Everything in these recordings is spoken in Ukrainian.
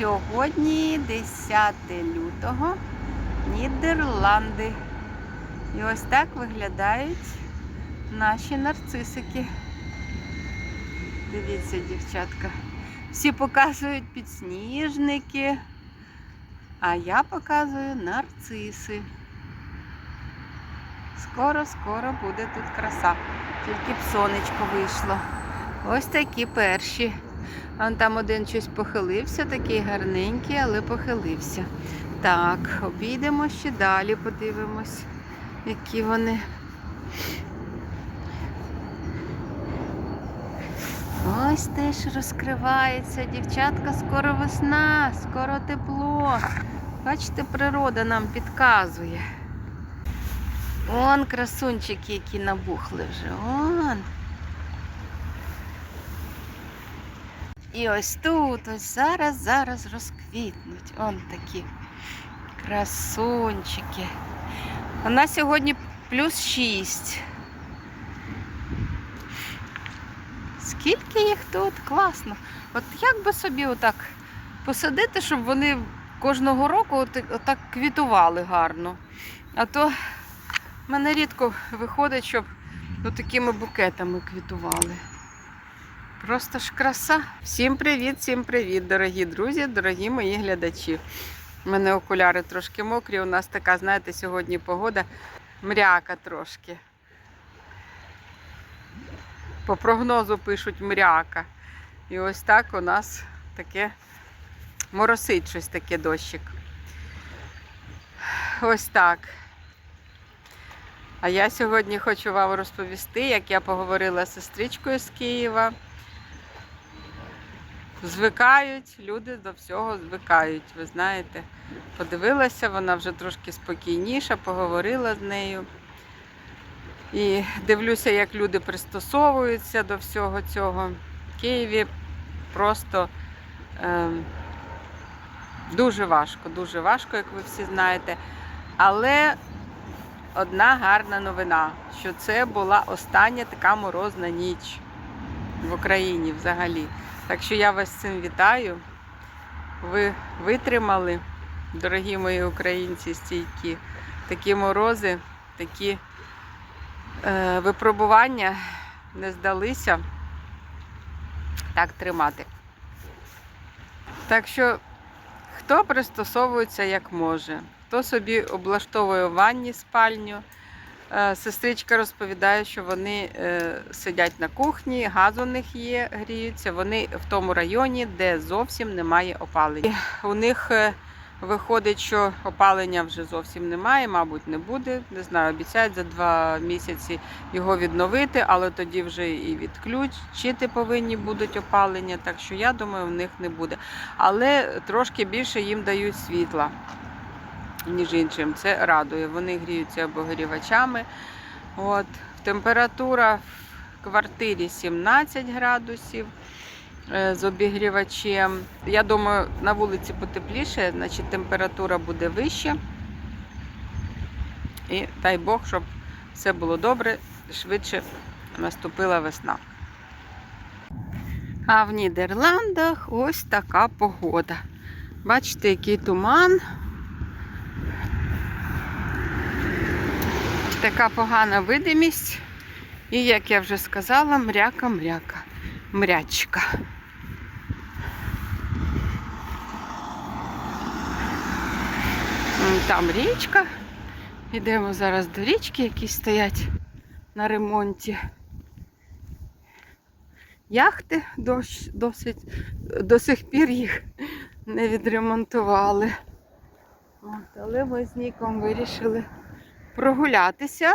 Сьогодні 10 лютого, Нідерланди. І ось так виглядають наші нарцисики. Дивіться, дівчатка. Всі показують підсніжники, а я показую нарциси. Скоро-скоро буде тут краса. Тільки б сонечко вийшло. Ось такі перші. Вон там один щось похилився, такий гарненький, але похилився. Так, обійдемо ще далі, подивимось, які вони. Ось теж розкривається, дівчатка, скоро весна, скоро тепло. Бачите, природа нам підказує. Он красунчики, які набухли вже. Он. І ось тут, ось зараз, зараз розквітнуть. Он такі красунчики. У нас сьогодні плюс 6. Скільки їх тут? Класно. От як би собі отак посадити, щоб вони кожного року от- отак квітували гарно. А то в мене рідко виходить, щоб ну, такими букетами квітували. Просто ж краса. Всім привіт, всім привіт, дорогі друзі, дорогі мої глядачі. У мене окуляри трошки мокрі. У нас така, знаєте, сьогодні погода мряка трошки. По прогнозу пишуть мряка. І ось так у нас таке моросить щось таке дощик. Ось так. А я сьогодні хочу вам розповісти, як я поговорила з сестричкою з Києва. Звикають, люди до всього звикають, ви знаєте. Подивилася, вона вже трошки спокійніша, поговорила з нею. І дивлюся, як люди пристосовуються до всього цього. В Києві просто е, дуже важко, дуже важко, як ви всі знаєте. Але одна гарна новина, що це була остання така морозна ніч в Україні взагалі. Так що я вас цим вітаю. Ви витримали, дорогі мої українці, стійкі, такі морози, такі е, випробування не здалися. Так тримати. Так що, хто пристосовується як може, хто собі облаштовує ванні спальню. Е, Сестричка розповідає, що вони е, сидять на кухні, газ у них є, гріються. Вони в тому районі, де зовсім немає опалення. У них е, виходить, що опалення вже зовсім немає, мабуть, не буде. Не знаю, обіцяють за два місяці його відновити, але тоді вже і відключити повинні будуть опалення. Так що я думаю, в них не буде. Але трошки більше їм дають світла ніж іншим. Це радує. Вони гріються обогрівачами. От. Температура в квартирі 17 градусів е, з обігрівачем. Я думаю, на вулиці потепліше, значить температура буде вища. І дай Бог, щоб все було добре, швидше наступила весна. А в Нідерландах ось така погода. Бачите, який туман. Така погана видимість. І, як я вже сказала, мряка-мряка. Мрячка. Там річка. Йдемо зараз до річки, які стоять на ремонті. Яхти досить, до сих пір їх не відремонтували. От, але ми з Ніком вирішили прогулятися,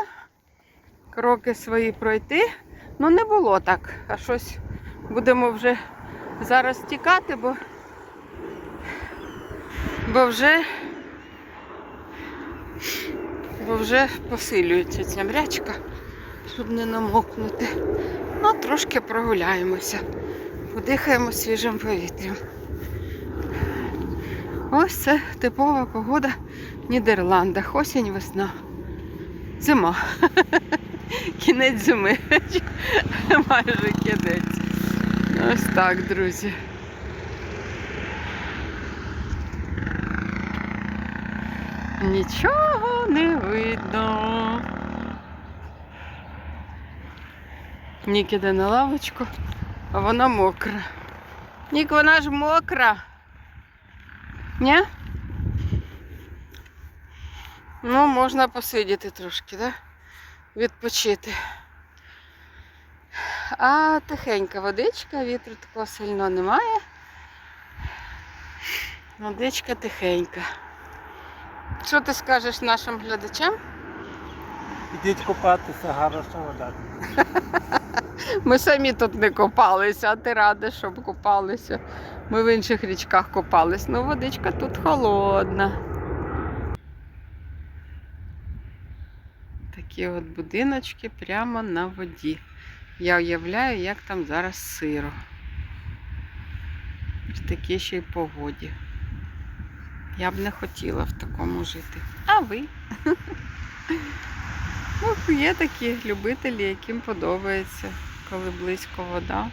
кроки свої пройти. Ну, не було так. А щось будемо вже зараз тікати, бо, бо вже бо вже посилюється ця мрячка, щоб не намокнути. Ну, трошки прогуляємося, подихаємо свіжим повітрям. Ось це типова погода в Нідерландах. Осінь, весна. Зима. Кінець зими. Майже кінець. Ось так, друзі. Нічого не видно. Нік іде на лавочку, а вона мокра. Нік, вона ж мокра. Ні? Ну, можна посидіти трошки, да? Відпочити. А тихенька водичка, вітру такого сильно немає. Водичка тихенька. Що ти скажеш нашим глядачам? Ідіть купатися, хороша вода. Ми самі тут не купалися, а ти рада, щоб купалися. Ми в інших річках купались. Ну, водичка тут холодна. Такі от будиночки прямо на воді. Я уявляю, як там зараз сиро. В такій ще й погоді. Я б не хотіла в такому жити. А ви? Ну, є такі любителі, яким подобається, коли близько вода.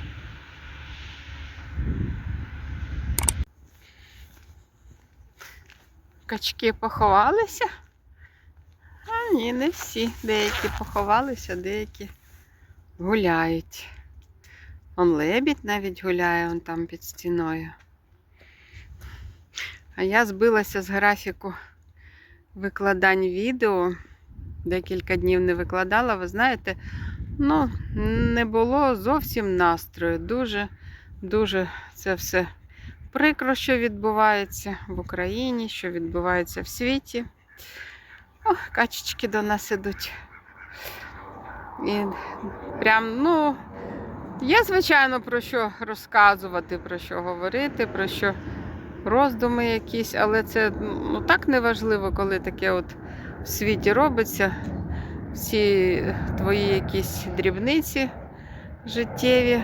Качки поховалися? Ні, не всі. Деякі поховалися, деякі гуляють. Он лебідь навіть гуляє, он там під стіною. А я збилася з графіку викладань відео декілька днів не викладала, ви знаєте, ну, не було зовсім настрою. Дуже, дуже це все прикро, що відбувається в Україні, що відбувається в світі. О, качечки до нас ідуть. І прям, ну, є, звичайно, про що розказувати, про що говорити, про що роздуми якісь, але це ну, так неважливо, коли таке от в світі робиться. Всі твої якісь дрібниці життєві.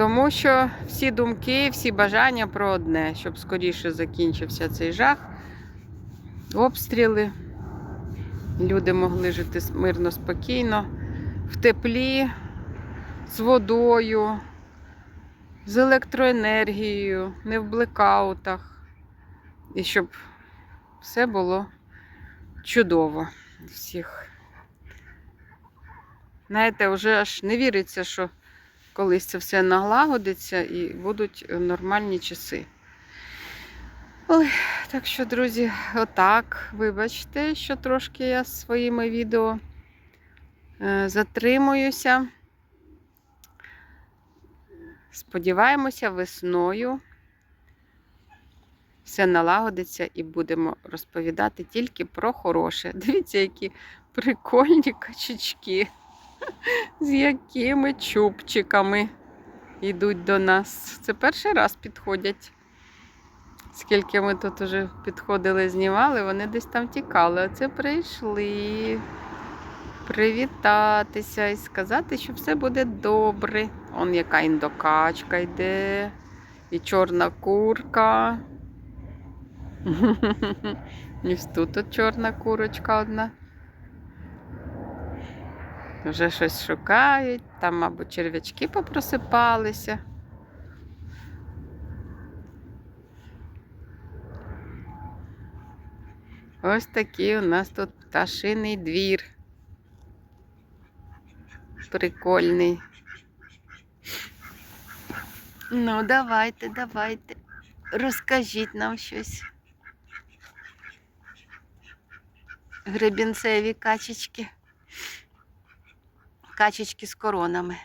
Тому що всі думки, всі бажання про одне, щоб скоріше закінчився цей жах, обстріли. Люди могли жити мирно, спокійно, в теплі, з водою, з електроенергією, не в блекаутах. І щоб все було чудово всіх. Знаєте, вже аж не віриться, що колись це все налагодиться і будуть нормальні часи. Ой, так що, друзі, отак, вибачте, що трошки я своїми відео е, затримуюся. Сподіваємося, весною все налагодиться і будемо розповідати тільки про хороше. Дивіться, які прикольні качечки, з якими чубчиками йдуть до нас. Це перший раз підходять. Скільки ми тут вже підходили, знімали, вони десь там тікали. Оце прийшли привітатися і сказати, що все буде добре. Он яка індокачка йде, і чорна курка. Ось тут от чорна курочка одна. Вже щось шукають, там, мабуть, черв'ячки попросипалися. Ось такий у нас тут пташиний двір. Прикольний. Ну, давайте, давайте. Розкажіть нам щось. Гребінцеві качечки качечки з коронами.